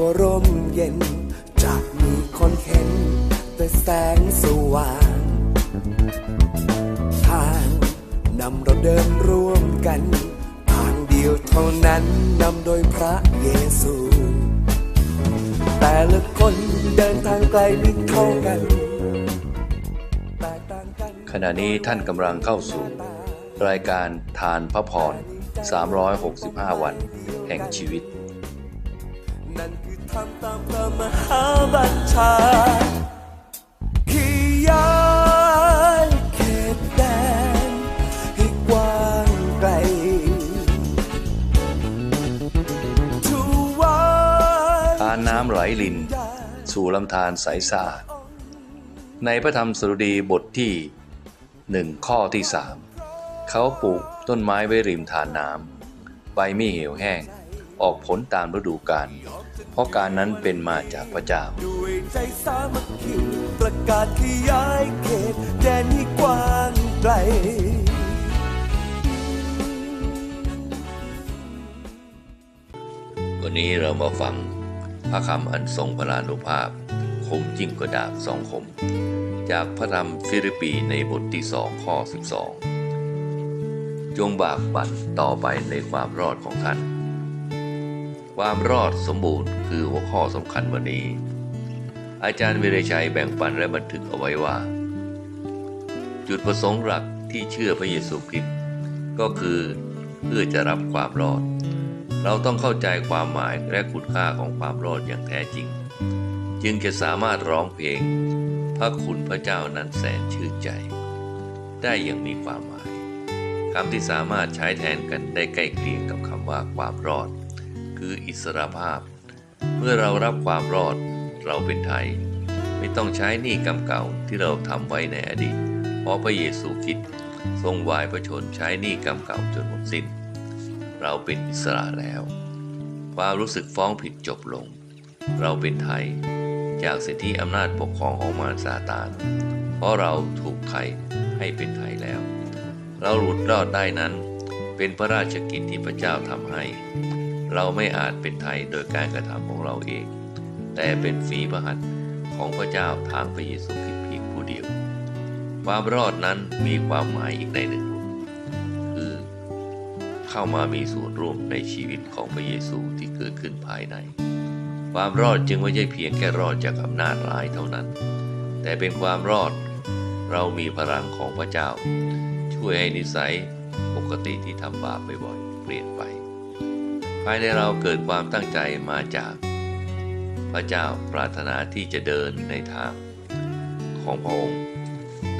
วร่มเย็นจะมีคนเห็นแต่แสงสว่าง ทางนำเราเดินร่วมกัน ทางเดียวเท่านั้นนำโดยพระเยซู แต่ละคนเดินทางไกลไม่เท่ากันแตกต่ากันขณะนี้ท่านกำลังเข้าสู่ รายการทานพระพร 365 วัน แห่งชีวิต นั่นคือทำตามพระมหาบัญชาขยายเขตแดนให้กว้างไกลทวานน้ำไหลลิน สู่ลำธารใสสะอาดในพระธรรมสดุดีบทที่หนึ่งข้อที่สามเขาปลูกต้นไม้ไว้ริมทานน้ำใบไม่เหี่ยวแห้ง ออกผลตามฤดูกาลเพราะการนั้นเป็นมาจากพระเจ้าด้วยใจสามัคคีประกาศขยายเขตแดนให้กว้างไกลวันนี้เรามาฟังพระคำอันทรงพลานุภาพ คมยิ่งกว่าดาบสองคม จากพระธรรมฟิลิปปีในบทที่สองข้อ 12 จงบากบั่นต่อไปในความรอดของท่าน ความรอดสมบูรณ์คือหัวข้อสำคัญวันนี้ อาจารย์วิรชัยแบ่งปันและบันทึกเอาไว้ว่า จุดประสงค์หลักที่เชื่อพระเยซูคริสต์ก็คือเพื่อจะรับความรอด เราต้องเข้าใจความหมายและคุณค่าของความรอดอย่างแท้จริง จึงจะสามารถร้องเพลง พระคุณพระเจ้านั้นแสนชื่นใจ ได้อย่างมีความหมายคำที่สามารถใช้แทนกันได้ใกล้เคียงกับคำว่าความรอด คืออิสรภาพ เมื่อเรารับความรอดเราเป็นไทย ไม่ต้องใช้หนี้กรรมเก่าที่เราทำไว้ในอดีต เพราะพระเยซูคริสต์ทรงวายพระชนใช้หนี้กรรมเก่าจนหมดสิ้น เราเป็นอิสระแล้ว ความรู้สึกฟ้องผิดจบลง เราเป็นไทย จากสิทธิอำนาจปกครองของมารซาตาน เพราะเราถูกไทยให้เป็นไทยแล้ว เราหลุดรอดได้นั้นเป็นพระราชกิจที่พระเจ้าทำให้ เราไม่อาจเป็นไทยโดยการกระทำของเราเอง แต่เป็นฝีพระหัตถ์ของพระเจ้าทางพระเยซูคริสต์เพียงผู้เดียว ความรอดนั้นมีความหมายอีกในหนึ่ง คือ เข้ามามีส่วนร่วมในชีวิตของพระเยซูที่เกิดขึ้นภายใน ความรอดจึงไม่ใช่เพียงแค่รอดจากอำนาจร้ายเท่านั้น แต่เป็นความรอด เรามีพลังของพระเจ้า ช่วยให้นิสัยปกติที่ทำบาปบ่อยๆเปลี่ยนไป ภายในเราเกิดความตั้งใจมาจาก พระเจ้าปรารถนาที่จะเดินในทางของพระองค์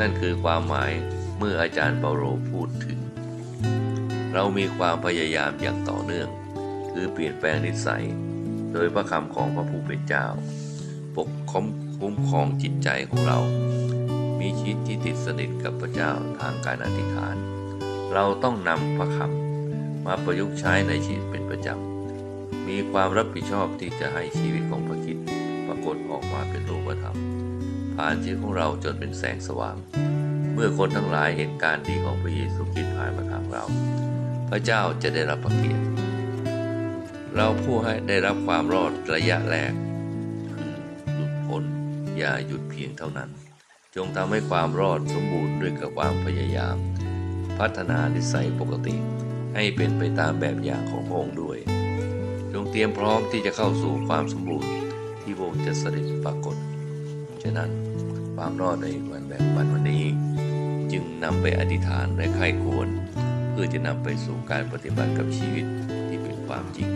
นั่นคือความหมายเมื่ออาจารย์เปาโลพูดถึง เรามีความพยายามอย่างต่อเนื่อง คือเปลี่ยนแปลงนิสัย โดยพระคำของพระผู้เป็นเจ้า ปกคุ้มคุ้มครองจิตใจของเรา มีชีวิตที่ติดสนิทกับพระเจ้าทางการอธิษฐาน เราต้องนำพระคำ มาประยุกต์ใช้ในชีวิตเป็นประจำ มีความรับผิดชอบที่จะให้ชีวิตของพระคิดปรากฏออกมาเป็นรูปธรรม ผ่านชีวิตของเราจนเป็นแสงสว่าง เมื่อคนทั้งหลายเห็นการดีของพระเยซูคริสต์ผ่านมาทางเรา พระเจ้าจะได้รับพระเกียรติเราผู้ให้ได้รับความรอดระยะแรกคือหลุดพ้นอย่าหยุดเพียงเท่านั้น จงทำให้ความรอดสมบูรณ์ด้วยกับความพยายาม พัฒนานิสัยปกติ ให้เป็นไปตามแบบอย่างของพระองค์ด้วย จงเตรียมพร้อมที่จะเข้าสู่ความสมบูรณ์ที่พระองค์จะเสด็จปรากฏ ฉะนั้นความรอดในวันแบ่งปันวันนี้ จึงนำไปอธิษฐานและไข้ควร เพื่อจะนำไปสู่การปฏิบัติกับชีวิตที่เป็นความจริง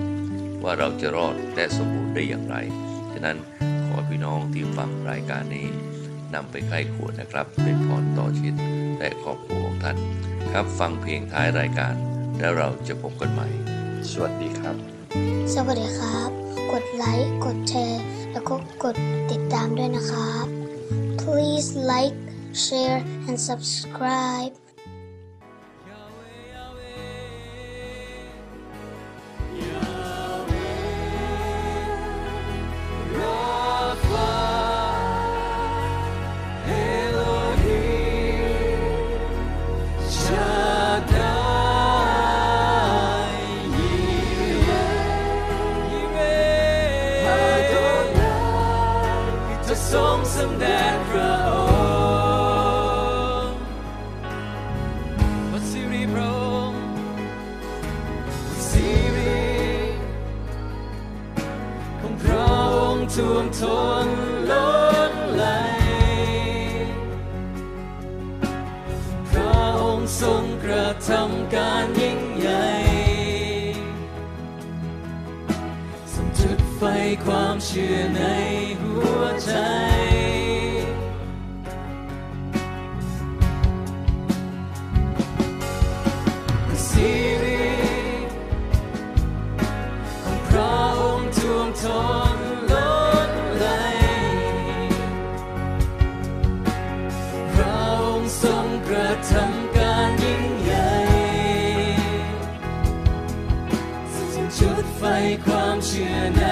ว่าเราจะรอดและสมบูรณ์ได้อย่างไร ฉะนั้นขอพี่น้องที่ฟังรายการนี้นำไปไข้ควรนะครับ เป็นพรต่อชีวิตและครอบครัวของท่าน ครับฟังเพลงท้ายรายการ แล้วเราจะพบกันใหม่ สวัสดีครับ สวัสดีครับ กดไลค์ กดแชร์ แล้วก็กดติดตามด้วยนะครับ Please like share and subscribe ทนล้นไหลพระองค์ทรงกระทำการยิ่งใหญ่ทรงจุดไฟความเชื่อในหัวใจ ดไฟความเชื่อใน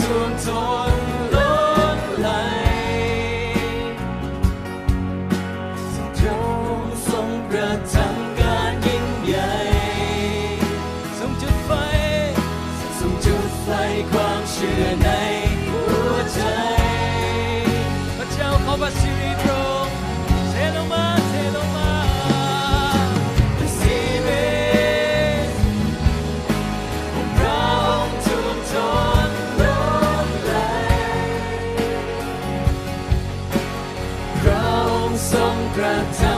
ท่วมท้นล้นไหลทรงพระองค์ทรงกระทำการยิ่งใหญ่ทรงจุดไฟทรงจุดไฟความเชื่อในหัวใจพระเจ้าขอพระสิ ประทับ